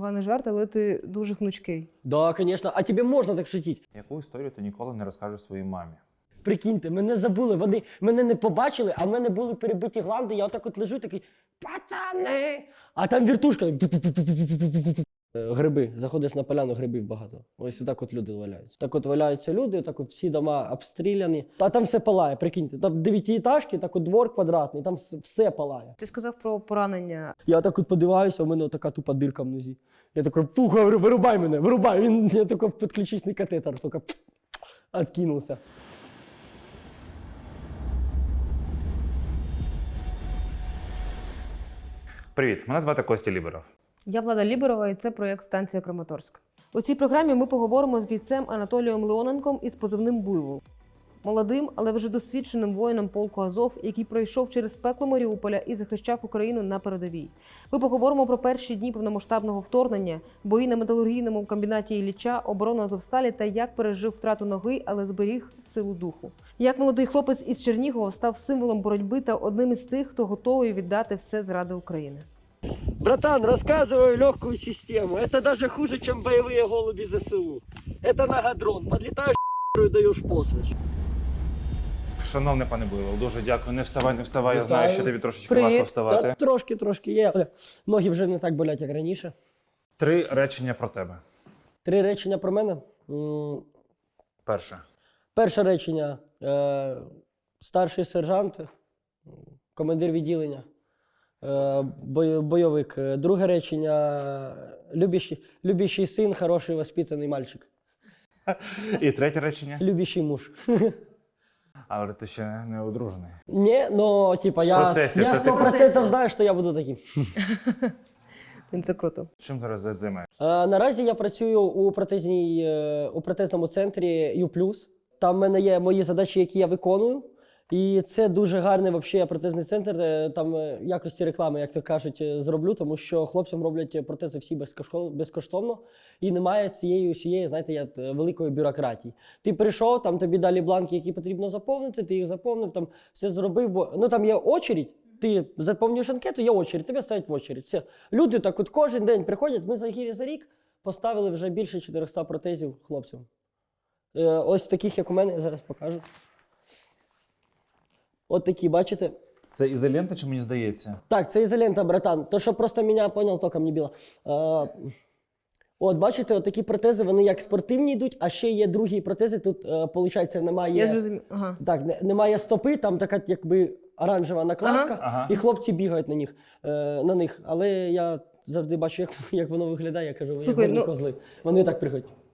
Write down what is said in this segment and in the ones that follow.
поганий жарт, але ти дуже гнучкий. Да, звісно. А тобі можна так шутити? Яку історію ти ніколи не розкажеш своїй мамі? Прикиньте, мене забули, вони мене не побачили, а в мене були перебиті гланди. Я отак от лежу, такий пацани! А там віртушка. Е, Гриби. Заходиш на поляну, грибів багато. Ось так от люди валяються. Так от валяються люди, так от всі дома обстріляні. А там все палає, прикиньте. Там дев'ятиэтажки, так от двор квадратний, там все- палає. Ти сказав про поранення. Я так от подиваюся, у мене така тупа дирка в нозі. Я такий, фу, говорю, вирубай мене, вирубай. Він я такий підключичний катетер, тільки откинувся. Привіт, мене звати Костя Ліберов. Я Влада Ліберова, і це проєкт Станція Краматорськ. У цій програмі ми поговоримо з бійцем Анатолієм Леоненком із позивним Буйвол. Молодим, але вже досвідченим воїном полку Азов, який пройшов через пекло Маріуполя і захищав Україну на передовій. Ми поговоримо про перші дні повномасштабного вторгнення, бої на металургійному комбінаті Ілліча, оборону Азовсталі та як пережив втрату ноги, але зберіг силу духу. Як молодий хлопець із Чернігова став символом боротьби та одним із тих, хто готовий віддати все заради України. Братан, рассказываю легкую систему. Это даже хуже, чем боевые голуби ЗСУ. Это нагадрон. Подлетаешь и даешь посвіч. Шановний пане Буйло, дуже дякую. Не вставай, не вставай. Я Вітаю. знаю, що тобі трошечки Привіт. важко вставати. Та трошки, трошки є. але Ноги вже не так болять, як раніше. Три речення про тебе. Три речення про мене. М, Перше. Перше речення. Е, старший сержант, м, командир відділення, е, бой- бойовик. Е, Друге речення. Любящий, любящий син, хороший воспитаний мальчик. І третє речення. Любящий муж. Але ти ще не одружений. Ні, ну, типа, я, Процесі, я це ти 100% знаю, що я буду таким. Це круто. Чим зараз займаєш? Е, Наразі я працюю у протезній, е, у протезному центрі U+. Там в мене є мої задачі, які я виконую. І це дуже гарний вообще протезний центр. е, Там е, якості реклами, як то кажуть, е, зроблю, тому що хлопцям роблять протези всі безкоштовно, і немає цієї усієї, знаєте, е, великої бюрократії. Ти прийшов, там тобі далі бланки, які потрібно заповнити, ти їх заповнив, там все зробив. бо- Ну там є очередь. Ти заповнюєш анкету, є очередь, тебе ставлять в очередь. Все. Люди так от кожен день приходять. Ми за за рік поставили вже більше 400 протезів хлопцям. Ось таких, як у мене, я зараз покажу. От такі, бачите? Це ізолента, чи мені здається? Так, це ізолента, братан. То, що просто мене понял, током не біло. Е, от, бачите, от такі протези, вони як спортивні йдуть, а ще є другі протези. Тут, виходить, немає. Я зрозумів. Ага. Так, не- немає стопи, там така якби оранжева накладка, Ага. і хлопці бігають на них, е, на них. Але я завжди бачу, як, як воно виглядає. Я кажу, Слухай, як ну- козли. Вони так приходять.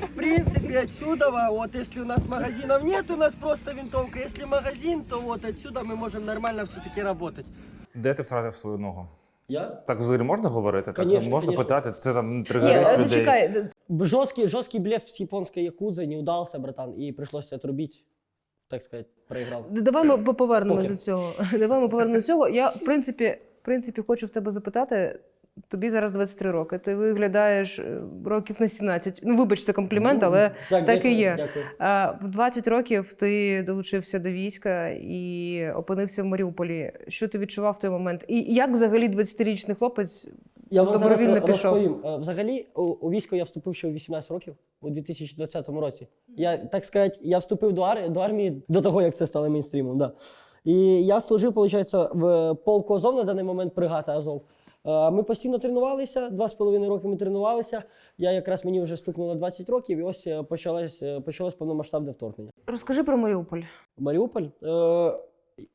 в принципе, отсюда, вот если у нас магазинов нет, у нас просто винтовка. Если магазин, то вот отсюда мы можем нормально все-таки работать. Де ти втратив свою ногу? Я? Так взагалі можна говорити? Так Конечно, можна конечно. питати, це там Ні, тригерить е, людей. зачекай. д- Жесткий, жесткий блеф с японской якудзой не удался, братан, и пришлось отрубить, так сказать, проиграл. д- Давай ми по- повернемось Покер. до цього. Давай ми повернемось до цього. Я, в принципі, в принципі, хочу в тебе запитати. Тобі зараз 23 роки. Ти виглядаєш е, років на 17. Ну, вибач, це комплімент, але так і дякую, є. Дякую. в 20 років ти долучився до війська і опинився в Маріуполі. Що ти відчував в той момент? І як взагалі 20-річний хлопець Я вам добровільно ро- пішов? розповім. Е, Взагалі, у, у військо я вступив ще у 18 років, у 2020 році. Я, так сказати, я вступив до, ар- до армії до того, як це стало мейнстрімом. Да. І я служив, виходить, в полку Азов на даний момент бригада Азов. Е, Ми постійно тренувалися, два з половиною роки ми тренувалися. Я якраз мені вже стукнуло 20 років, і ось е, почалось, е, почалось повномасштабне вторгнення. Розкажи про Маріуполь. Маріуполь.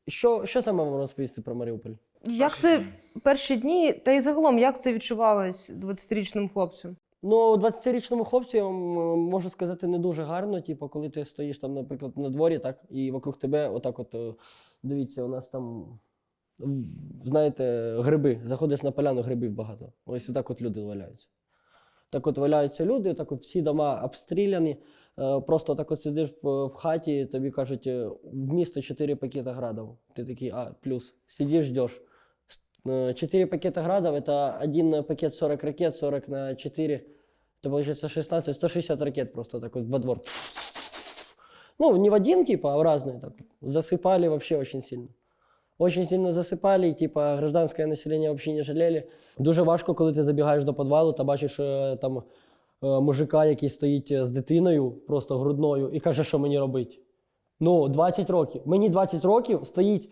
Що, що саме вам розповісти про Маріуполь? Як це перші дні, та й загалом, як це відчувалось 20-річним хлопцем? Ну, 20-річному хлопцю я вам можу сказати не дуже гарно. Типу, коли ти стоїш там, наприклад, на дворі, так, і вокруг тебе, отак, от дивіться, у нас там, знаєте, гриби. Заходиш на поляну, грибів багато. Ось отак от люди валяються. Так от валяються люди, так от всі дома обстріляні. Е, Просто так от сидиш в, в хаті, тобі кажуть, е, в місто 4 пакета градів. Ти такий, а, плюс. Сидиш, ждеш. 4 пакета градов это один пакет 40 ракет, 40 на 4. Это получается 16, 160 ракет просто так вот во двор. Ну, не в один, типа, а в разные. Так. вот. Засыпали вообще очень сильно. Очень сильно засипали, типа, гражданське населення взагалі не жаліли. Дуже важко, коли ти забігаєш до підвалу та бачиш е, там е, мужика, який стоїть е, з дитиною, просто грудною, і каже, що мені робити. Ну, 20 років. Мені 20 років стоїть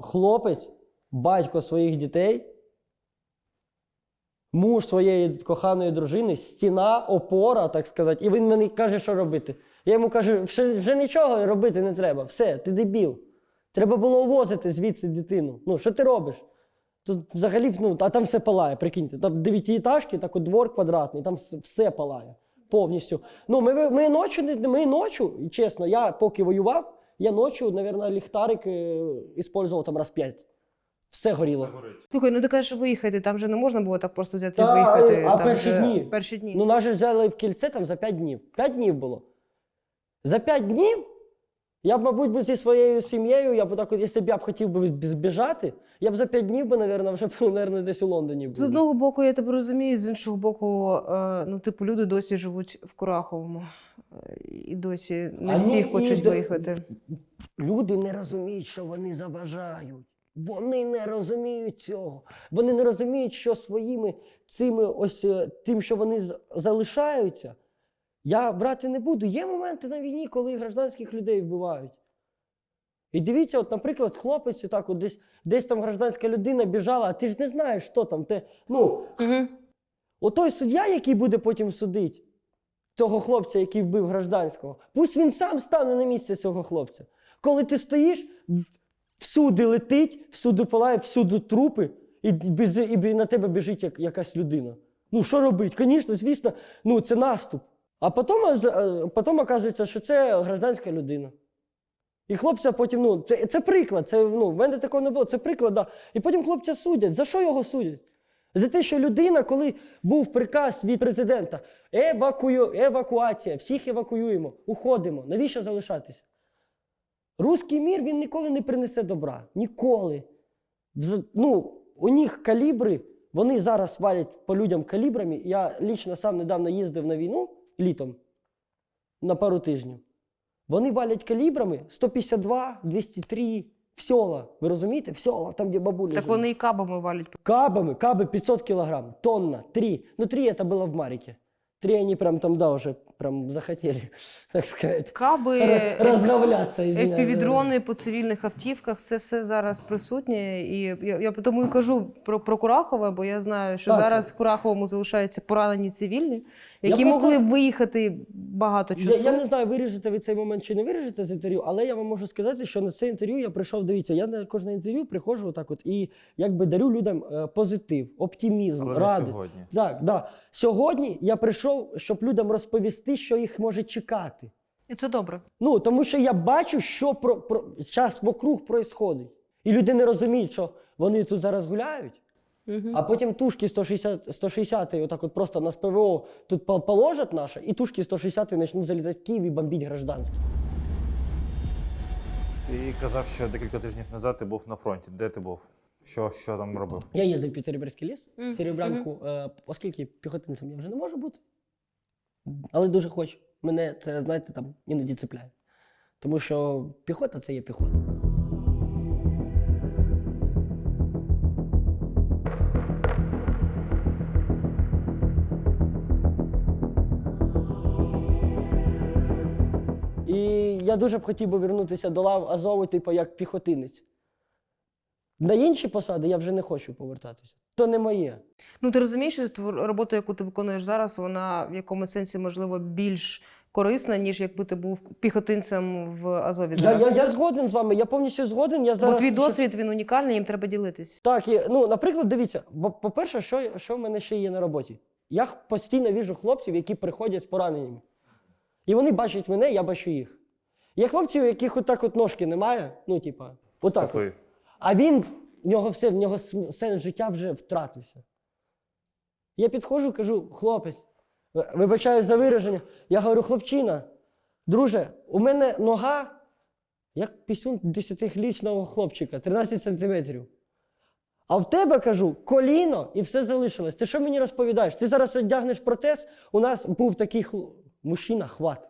хлопець, батько своїх дітей, муж своєї коханої дружини, стіна, опора, так сказати, і він мені каже, що робити. Я йому кажу, вже, вже нічого робити не треба. Все, ти дебіл. Треба було увозити звідси дитину. Ну, що ти робиш? Тут взагалі, ну, а там все палає, прикиньте. Там дев'ятиэтажки, так от двор квадратний, там все, все палає. Повністю. Ну, ми, ми ночі, не- ми ночі, чесно, я поки воював, я ночі, мабуть, ліхтарик е, іспользував там раз п'ять. Все горіло. Слухай, ну ти кажеш, виїхати, там же не можна було так просто взяти і Та, виїхати. а там перші же- дні? Перші дні. Ну, нас же взяли в кільце там за 5 днів. 5 днів було. За 5 днів я б, мабуть, би зі своєю сім'єю, я б так, якщо б я б хотів би збіжати, я б за 5 днів би, мабуть, вже б, мабуть, десь у Лондоні був. З одного боку, я тебе розумію, з іншого боку, е, ну, типу, люди досі живуть в Кураховому. Е, І досі не всі хочуть виїхати. Люди не розуміють, що вони заважають. Вони не розуміють цього. Вони не розуміють, що своїми цими ось е, тим, що вони залишаються, я брати не буду. Є моменти на війні, коли гражданських людей вбивають. І дивіться, от, наприклад, хлопець, отак, от десь, десь там гражданська людина біжала, а ти ж не знаєш, що там. Те, ну, Угу. Отой суддя, який буде потім судити того хлопця, який вбив гражданського, пусть він сам стане на місце цього хлопця. Коли ти стоїш, всюди летить, всюди палає, всюди трупи, і, і на тебе біжить як, якась людина. Ну, що робити? Звісно, звісно, ну, це наступ. А потім, з- е, потім оказується, що це гражданська людина. І хлопця потім, ну, це, це приклад. Це, ну, в мене такого не було. Це приклад, да. І потім хлопця судять. За що його судять? За те, що людина, коли був приказ від президента, евакую, евакуація, всіх евакуюємо, уходимо. Навіщо залишатися? Руський мір він ніколи не принесе добра. Ніколи. Ну, у них калібри, вони зараз валять по людям калібрами. Я лічно сам недавно їздив на війну літом на пару тижнів. Вони валять калібрами 152, 203 в села. Ви розумієте? В села, там, де бабулі. Так живуть. вони і кабами валять. Кабами, кабы 500 килограмм, тонна, три. Ну, три это было в Марике. Три они прям там, да, уже прям захотели, так сказать, Каби, р- разговляться, извиняюсь. FPV-дрони по цивільних автівках, це все зараз присутнє. І я, я тому і кажу про, про Курахове, бо я знаю, що Так. зараз в Кураховому залишаються поранені цивільні, які просто- могли б виїхати багато часу. Я, я не знаю, виріжете ви цей момент чи не виріжете з інтерв'ю, але я вам можу сказати, що на це інтерв'ю я прийшов. Дивіться, я на кожне інтерв'ю приходжу отак от і якби дарю людям е, позитив, оптимізм, Але радість. сьогодні. Так, да. Сьогодні я прийшов, щоб людям розповісти, що їх може чекати. І це добре. Ну, тому що я бачу, що про, про, зараз вокруг происходить. І люди не розуміють, що вони тут зараз гуляють, Угу. а потім тушки 160, 160 отак от просто на СПВО тут положать наше, і тушки 160 почнуть залітати в Київ і бомбити гражданські. Ти казав, що декілька тижнів назад ти був на фронті. Де ти був? Що, що там робив? Я їздив під Серебрянський ліс, Мгм, Серебрянку, е, оскільки піхотинцем я вже не можу бути. Але дуже хочу. Мене це, знаєте, там іноді цепляє. Тому що піхота це є піхота. Я дуже б хотів би вернутися до лав Азову, типу, як піхотинець. На інші посади я вже не хочу повертатися. То не моє. Ну ти розумієш, що робота, яку ти виконуєш зараз, вона в якомусь сенсі можливо більш корисна, ніж якби ти був піхотинцем в Азові Я, зараз. я, я згоден з вами, я повністю згоден. Я зараз Бо твій досвід він унікальний, їм треба ділитись. Так, і, ну, наприклад, дивіться, бо, по-перше, що, що в мене ще є на роботі? Я постійно віжу хлопців, які приходять з пораненнями. І вони бачать мене, я бачу їх. Є хлопці, у яких отак от ножки немає, ну, типа, отак. от. А він, в нього все, в нього сенс життя вже втратився. Я підходжу, кажу, хлопець, Вибачаю за вираження. Я говорю, хлопчина, друже, у мене нога як пісюн 10-річного хлопчика, 13 сантиметрів. А в тебе кажу коліно і все залишилось. Ти що мені розповідаєш? Ти зараз одягнеш протез. У нас був такий хл... мужчина, хват.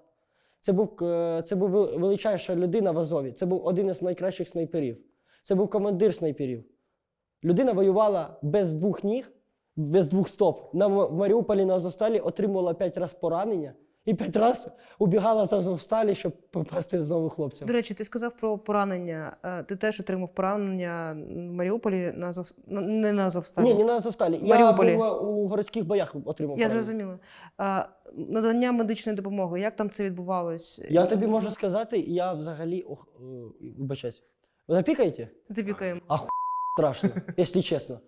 Це був, е, це був величайша людина в Азові. Це був один із найкращих снайперів. Це був командир снайперів. Людина воювала без двох ніг, без двох стоп. На в Маріуполі на Азовсталі отримувала п'ять разів поранення і п'ять разів убігала з Азовсталі, щоб попасти знову хлопцям. До речі, ти сказав про поранення. Е, Ти теж отримав поранення в Маріуполі на Азов... не на Азовсталі. Ні, не на Азовсталі. Маріуполі. Я був е, у городських боях отримав. Я поранення. зрозуміла. Надання медичної допомоги, як там це відбувалось? Я тобі можу сказати, я взагалі. Е, вибачайся. Ви запікаєте? Запікаємо. страшно, якщо чесно.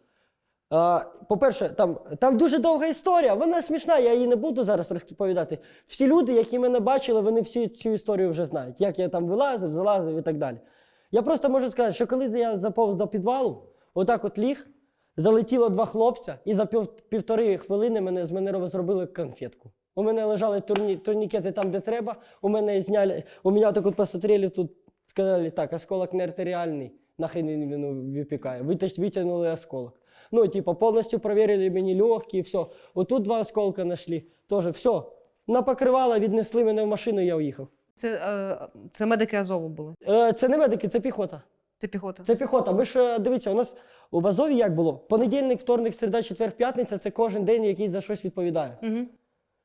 По-перше, там, там дуже довга історія, вона смішна, я її не буду зараз розповідати. Всі люди, які мене бачили, вони всі цю історію вже знають, як я там вилазив, залазив і так далі. Я просто можу сказати, що коли я заповз до підвалу, отак от ліг, залетіло два хлопця, і за пів, півтори хвилини мене з мене зробили конфетку. У мене лежали турні, турнікети там, де треба. У мене зняли, у мене так от тут, сказали, так, осколок не артеріальний, нахрен він випікає. Витягнули осколок. Ну, типа, повністю проверили мені легкі, все. Отут два осколка знайшли. Тоже все. На покривало віднесли мене в машину, я уїхав. Це, е, це медики Азову були. Е, це не медики, це піхота. Це піхота. Це піхота. Ми ж е, дивіться, у нас у Азові як було? Понедільник, вторник, середа, четвер, п'ятниця це кожен день, який за щось відповідає. Угу.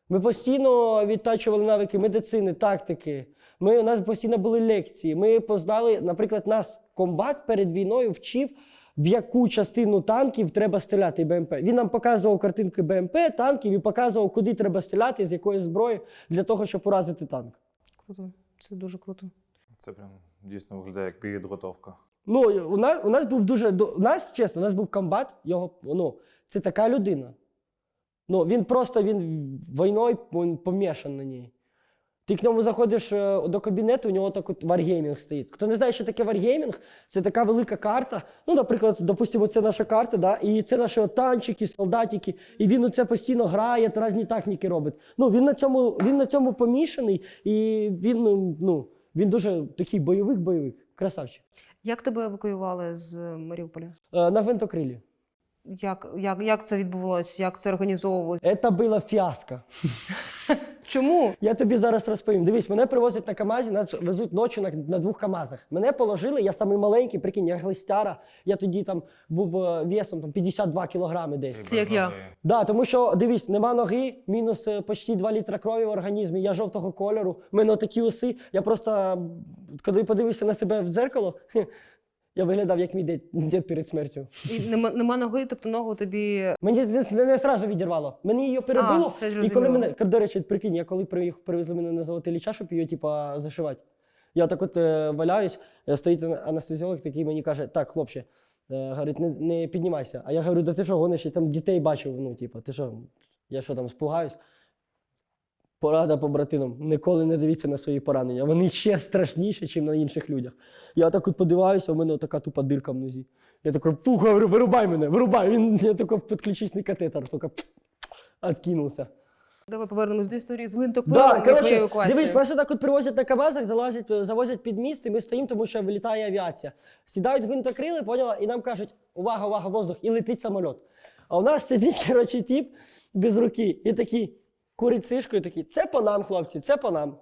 Ми постійно відтачували навики медицини, тактики. Ми, у нас постійно були лекції. Ми познали, наприклад, нас комбат перед війною вчив, в яку частину танків треба стріляти БМП. Він нам показував картинки БМП, танків і показував, куди треба стріляти, з якої зброї, для того, щоб уразити танк. Круто. Це дуже круто. Це прям дійсно виглядає як підготовка. Ну, у нас, у нас був дуже. У нас, чесно, у нас був комбат, його, ну, це така людина. Ну, він просто він війною він помішан на ній. Ти к ньому заходиш е, до кабінету, у нього так от варгеймінг стоїть. Хто не знає, що таке варгеймінг, це така велика карта. Ну, наприклад, допустимо, це наша карта, да? і це наші танчики, солдатики, і він оце постійно грає, різні техніки робить. Ну, він на цьому, він на цьому помішаний, і він, ну, ну, він дуже такий бойовик-бойовик, красавчик. Як тебе евакуювали з Маріуполя? Е, на гвинтокрилі. Як, як, як це відбувалося? Як це організовувалось? Це було фіаско. Чому? Я тобі зараз розповім. Дивись, мене привозять на КАМАЗі, нас везуть ночі на, на двох КАМАЗах. Мене положили, я самий маленький, прикинь, я глистяра. Я тоді там був е, весом там, 52 кілограми десь. Це як я. Да, тому що дивись, нема ноги, мінус е, почти 2 літра крові в організмі, я жовтого кольору, в мене такі уси. Я просто, коли подивився на себе в дзеркало, я виглядав як мій дід, дід перед смертю. І нема, нема ноги, тобто ногу тобі. Мені не, не, не сразу відірвало. Мені її перебило. все і зрозуміло. коли мене, до речі, прикинь, я коли приїхав, привезли мене на золотий ліча, щоб її типа, зашивати. Я так от е, валяюсь, е, стоїть анестезіолог такий мені каже, так, хлопче, е, говорить, не, не піднімайся. А я говорю, да ти що, гониш, я там дітей бачив, ну, типа, ти що, я що там спугаюсь? Порада побратинам, ніколи не дивіться на свої поранення. Вони ще страшніші, ніж на інших людях. Я так от подиваюся, у мене така тупа дирка в нозі. Я такий, фу, говорю, вирубай мене, вирубай. Він я такий підключичний катетер, тільки откинувся. Давай повернемось до історії з гвинтокрилом Да, коротше, дивись, нас так от привозять на кабазах, залазять, завозять під міст, і ми стоїмо, тому що вилітає авіація. Сідають гвинтокрили, поняла, і нам кажуть, увага, увага, воздух, і летить самоліт. А у нас сидить, коротше, тіп без руки, і такий курить цишку, і такий, це по нам, хлопці, це по нам.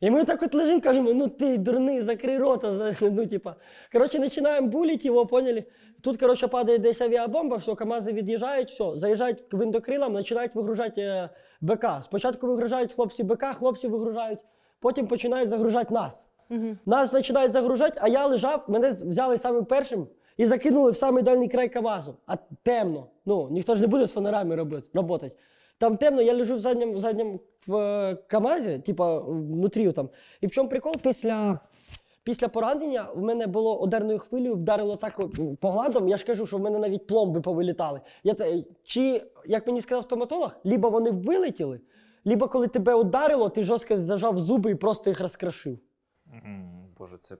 І ми так от лежимо, кажемо, ну ти дурний, закрий рота. Ну, типа. Коротше, починаємо булити його, поняли? Тут, коротше, падає десь авіабомба, все, КАМАЗи від'їжджають, все, заїжджають к винтокрилам, починають вигружати е, БК. Спочатку вигружають хлопці БК, хлопці вигружають, потім починають загружати нас. Мгм. Нас починають загружати, а я лежав, мене взяли самим першим і закинули в самий дальній край КАМАЗу. А темно. Ну, ніхто ж не буде з фонарами робити. Там темно, я лежу в задньому, в задньому в е, КАМАЗі, типа внутрі там. І в чому прикол? Після, після поранення в мене було ударною хвилею, вдарило так от, по гладам. Я ж кажу, що в мене навіть пломби повилітали. Я, чи, як мені сказав стоматолог, либо вони вилетіли, либо коли тебе ударило, ти жорстко зажав зуби і просто їх розкрошив. М, Боже, це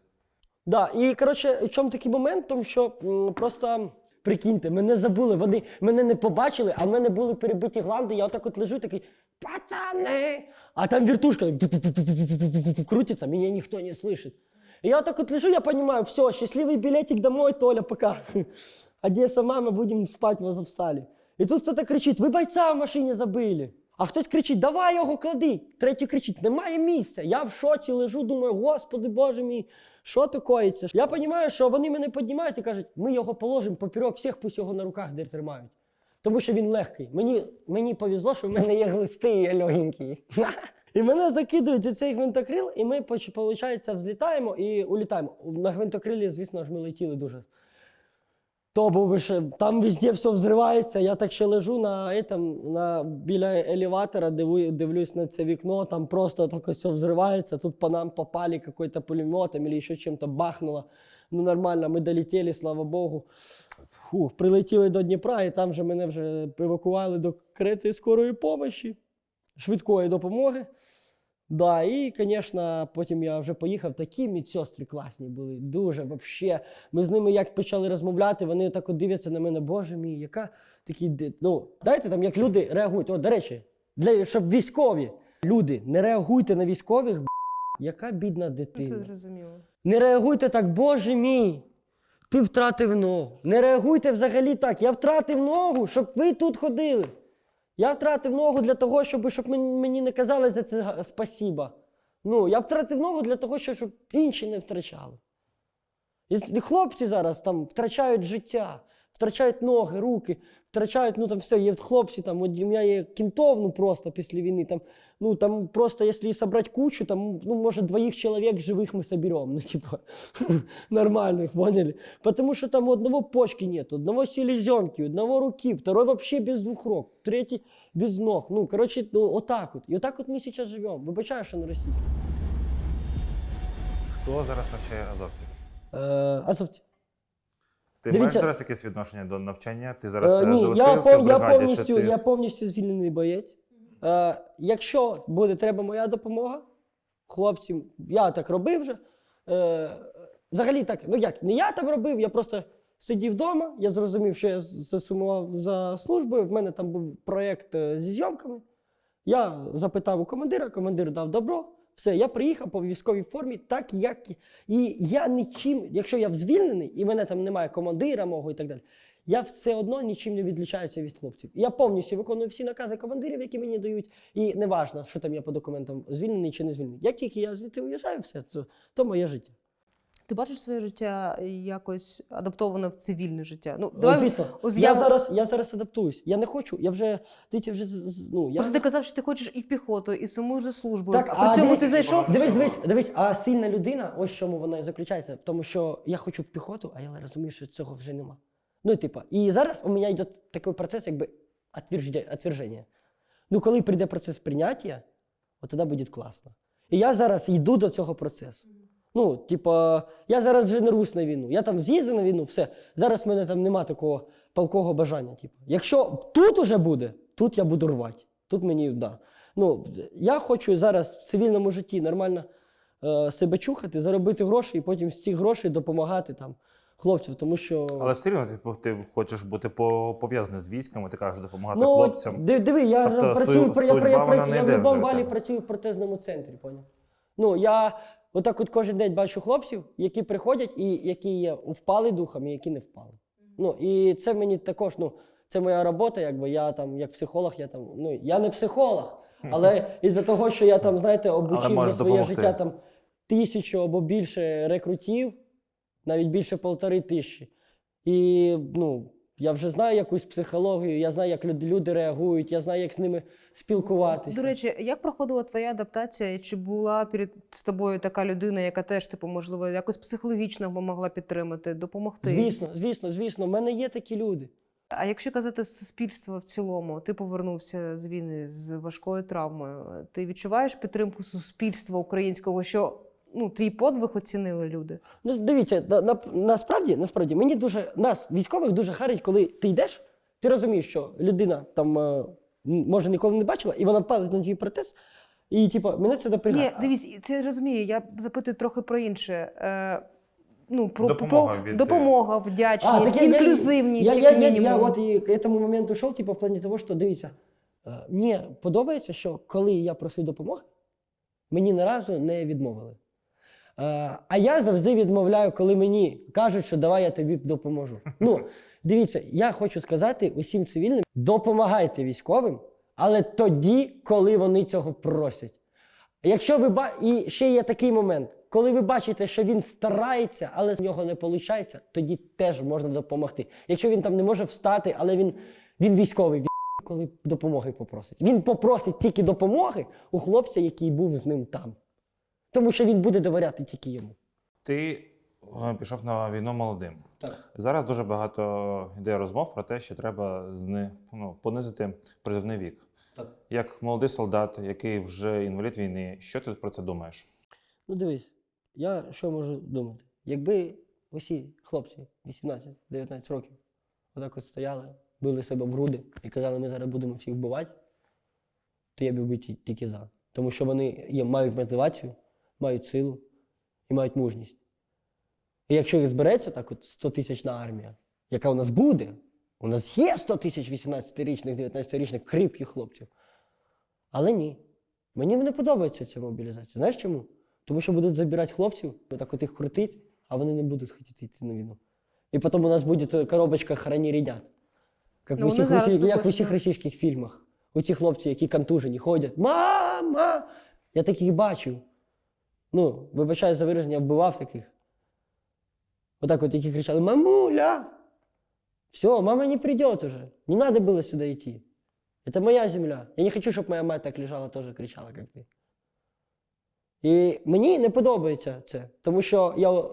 Да, і коротше, в чому такий момент? Тому що м, просто Прикиньте, мене забули, вони мене не побачили, а в мене були перебиті гланди. Я отак от лежу такий, пацани! А там вертушка крутиться, мене ніхто не слышит. І я отак от лежу, я розумію, все, щасливий білетик домой, Толя, пока. Одеса, мама, будемо спати, в Азовсталі. І тут хтось кричить: ви бойця в машині забили. А хтось кричить, давай його клади. Третій кричить, немає місця. Я в шоці лежу, думаю, господи боже мій, що то? Я розумію, що вони мене піднімають і кажуть, ми його положимо поперек всіх, пусть його на руках де тримають. Тому що він легкий. Мені, мені повезло, що в мене є глисти і я легенький. І мене закидують у цей гвинтокрил, і ми, виходить, взлітаємо і улітаємо. На гвинтокрилі, звісно ж, ми летіли дуже. То був ще, там везде все взривається. Я так ще лежу на, этом, на, біля елеватора, диву, дивлюсь на це вікно, там просто так все взривається. Тут по нам попали какой-то пулеметом или ще чим-то бахнуло. Ну нормально, ми долетіли, слава Богу. Фух, прилетіли до Дніпра, і там же мене вже евакували до критої скорої помощі, швидкої допомоги. Да, і, звісно, потім я вже поїхав. Такі медсестри класні були. Дуже вообще. Ми з ними як почали розмовляти, вони так от дивляться на мене, боже мій, яка такі. Ну, дайте там, як люди реагують. О, до речі, для, щоб військові люди не реагуйте на військових, б**, яка бідна Ну, Це зрозуміло. Не реагуйте так, боже мій. Ти втратив ногу. Не реагуйте взагалі так. Я втратив ногу, щоб ви тут ходили. Я втратив ногу для того, щоб, щоб мені, не казали за це спасіба. Ну, я втратив ногу для того, щоб, інші не втрачали. І хлопці зараз там втрачають життя, втрачають ноги, руки, втрачають, ну там все, є хлопці, там, от у мене є кінтов, ну просто після війни, там, ну там просто, якщо собрать кучу, там, ну, може, двоих человек живых мы соберем, ну, типа, нормальных, поняли? Потому что там у одного почки нет, у одного селезенки, у одного руки, второй вообще без двух рук, третий без ног. Ну, короче, ну, вот так вот. И вот так вот мы сейчас живем. Вибачаю, що на російській. Хто зараз навчає азовців? Е, Азовці. Ти Дивіться- маєш зараз якесь відношення до навчання? Ти зараз Е, е, ні, залишився я, в пов- я, повністю, ти... я повністю звільнений боєць. Е, якщо буде треба моя допомога, хлопцям, я так робив вже. Е, взагалі так, ну як, не я там робив, я просто сидів вдома, я зрозумів, що я засумував за службою. В мене там був проєкт е, зі зйомками. Я запитав у командира, командир дав добро. Все, я приїхав по військовій формі, так як. І я нічим, якщо я звільнений, і мене там немає командира мого і так далі, я все одно нічим не відлічаюся від хлопців. Я повністю виконую всі накази командирів, які мені дають, і неважно, що там я по документам звільнений чи не звільнений. Як тільки я звідти уїжджаю, все, це то моє життя. Ти бачиш своє життя якось адаптоване в цивільне життя? Ну, Давай, давай Звісно, ось я, я- зараз, я зараз адаптуюсь. Я не хочу, я вже, дивіться, вже ну, я... Просто ти казав, що ти хочеш і в піхоту, і сумуєш за службою. Так, а при цьому дивись- ти зайшов. Дивись, дивись, дивись, а сильна людина, ось в чому вона і заключається. В тому, що я хочу в піхоту, а я розумію, що цього вже нема. Ну, типа, і зараз у мене йде такий процес, якби отверження. Ну, коли прийде процес прийняття, от тоді буде класно. І я зараз йду до цього процесу. Ну, типа, я зараз вже не русь на війну. Я там з'їздив на війну, все. Зараз в мене там нема такого палкого бажання. Типу. Якщо тут уже буде, тут я буду рвати. Тут мені да. Ну, я хочу зараз в цивільному житті нормально е, себе чухати, заробити гроші і потім з цих грошей допомагати там хлопцям. Тому що Але все одно типу, ти хочеш бути по- пов'язаний з військами, ти кажеш допомагати ну, хлопцям. диви, я Тобто працюю, я, я, я, вона я в валі тебе. працюю в протезному центрі, поняв? Ну, я отак от кожен день бачу хлопців, які приходять і які є впали духом, і які не впали. Ну, і це мені також, ну, це моя робота, якби я там, як психолог, я там, ну, я не психолог, але із-за того, що я там, знаєте, обучив за своє допомогти. життя там тисячу або більше рекрутів, навіть більше полтори тисячі. І ну, я вже знаю якусь психологію, я знаю, як люди реагують, я знаю, як з ними спілкуватися. До речі, як проходила твоя адаптація? І Чи була перед з тобою така людина, яка теж, типу, можливо, якось психологічно могла підтримати, допомогти? Звісно, звісно, звісно, в мене є такі люди. А якщо казати суспільство в цілому, ти повернувся з війни з важкою травмою. Ти відчуваєш підтримку суспільства українського, що ну, твій подвиг оцінили люди? Ну, дивіться, на, на, насправді, насправді, мені дуже нас, військових, дуже харить, коли ти йдеш, ти розумієш, що людина там е, може ніколи не бачила, і вона палить на твій протез, і типу, мене це напрягає. Ні, дивись, це я розумію. Я запитую трохи про інше. Е, ну, про Допомога про- від, е, допомога, вдячність, так я- я- інклюзивність. Я, як я, я, мінімум. я от і к этому моменту йшов, типу, в плані того, що дивіться, е, мені подобається, що коли я просив допомоги, мені ні разу не відмовили. Е, А я завжди відмовляю, коли мені кажуть, що давай я тобі допоможу. Ну, дивіться, я хочу сказати усім цивільним: допомагайте військовим, але тоді, коли вони цього просять. Якщо ви ба... І ще є такий момент, коли ви бачите, що він старається, але з нього не виходить, тоді теж можна допомогти. Якщо він там не може встати, але він, він військовий, коли допомоги попросить. Він попросить тільки допомоги у хлопця, який був з ним там. Тому що він буде довіряти тільки йому. Ти е, пішов на війну молодим. Так. Зараз дуже багато йде розмов про те, що треба зни, ну, понизити призовний вік. Так. Як молодий солдат, який вже інвалід війни, що ти про це думаєш? Ну дивись, я що можу думати? Якби усі хлопці 18-19 років отак от стояли, били себе в груди і казали, ми зараз будемо всіх вбивати, то я б був тільки за. Тому що вони є, мають мотивацію, мають силу і мають мужність. І якщо їх збереться так от 100 тисячна армія, яка у нас буде, у нас є 100 тисяч 18-річних, 19-річних кріпких хлопців. Але ні. Мені не подобається ця мобілізація. Знаєш чому? Тому що будуть забирати хлопців, так от їх крутити, а вони не будуть хотіти йти на війну. І потім у нас буде коробочка храні рядят. Як, Ну, в усіх, росі- як в усіх російських фільмах. Оці хлопці, які контужені, ходять. Мама! Я таких бачив. Ну, вибачаю за вираження, вбивав таких. Отак от, які кричали: Мамуля! Все, мама не придет уже. Не надо было сюда идти. Это моя земля. Я не хочу, щоб моя мать так лежала, теж кричала, як ти. І мені не подобається це, тому що я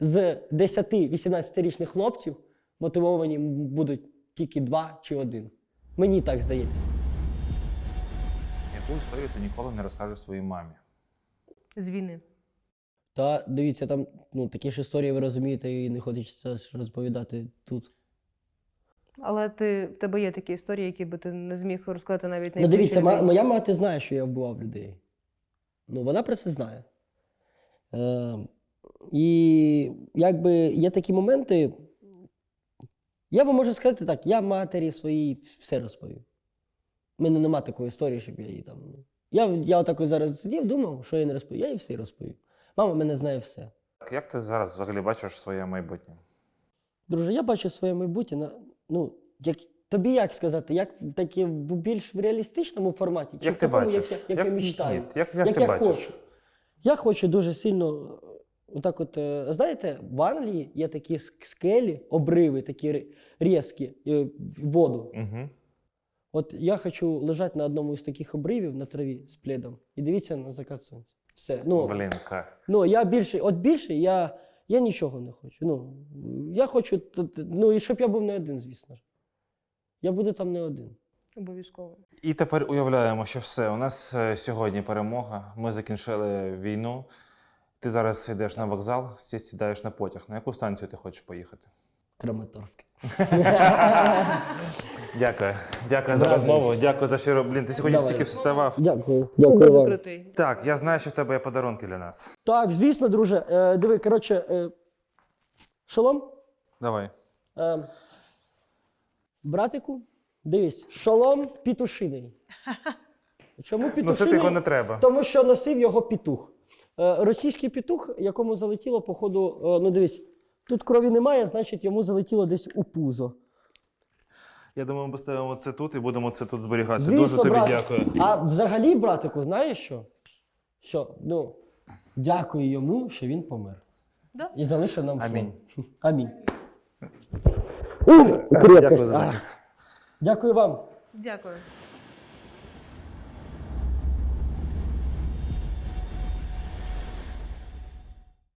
з 10-18-річних хлопців мотивовані будуть тільки два чи один. Мені так здається. Яку історію ти ніколи не розкажеш своїй мамі? З війни. Та дивіться, там ну, такі ж історії, ви розумієте, і не хочеться розповідати тут. Але ти, в тебе є такі історії, які би ти не зміг розказати навіть Ну, найближчій дивіться, людині. моя мати знає, що я вбивав людей. Ну, вона про це знає. Е, і якби є такі моменти. Я вам можу сказати так, я матері своїй все розповів. У мене нема такої історії, щоб я її там. Я, я отак зараз сидів, думав, що я не розповів. Я їй все розповів. Мама мене знає все. Так, Як ти зараз взагалі бачиш своє майбутнє? Друже, я бачу своє майбутнє на. Ну, як, тобі як сказати, як такі в більш в реалістичному форматі? чи Як в ти такому, бачиш? Як, я- як, я ти- мечтаю? ні, як, як, як ти я бачиш? хочу. Я хочу дуже сильно. е, Отак от, е, знаєте, в Англії є такі скелі, обриви, такі різкі е, воду. Угу. От я хочу лежати на одному із таких обривів на траві з пледом і дивіться на закат сонця. Все. Ну, Блін, ка. ну я більше, от більше я, я нічого не хочу. Ну, я хочу, ну і щоб я був не один, звісно ж. Я буду там не один. Обов'язково. І тепер уявляємо, що все. У нас е, сьогодні перемога. Ми закінчили війну. Ти зараз йдеш на вокзал, сі- сідаєш на потяг. На яку станцію ти хочеш поїхати? Краматорськ. Дякую. Дякую за розмову. Дякую за щиро. Блін, ти сьогодні Давай. стільки вставав. Дякую. Дякую вам. Так, я знаю, що в тебе є подарунки для нас. Так, звісно, друже. Е, диви, коротше, е, шолом. Давай. Е, братику, дивись, шолом пітушиний. Чому пітушиний? Носити його не треба. Тому що носив його пітух. Е, російський пітух, якому залетіло, походу, е, ну дивись, тут крові немає, значить йому залетіло десь у пузо. Я думаю, ми поставимо це тут і будемо це тут зберігати. Звісно, Дуже тобі брат. дякую. А взагалі, братику, знаєш що? Що, ну, дякую йому, що він помер. Да? І залишив нам Амінь. фронт. Амінь. Дякую за захист. Дякую вам. Дякую.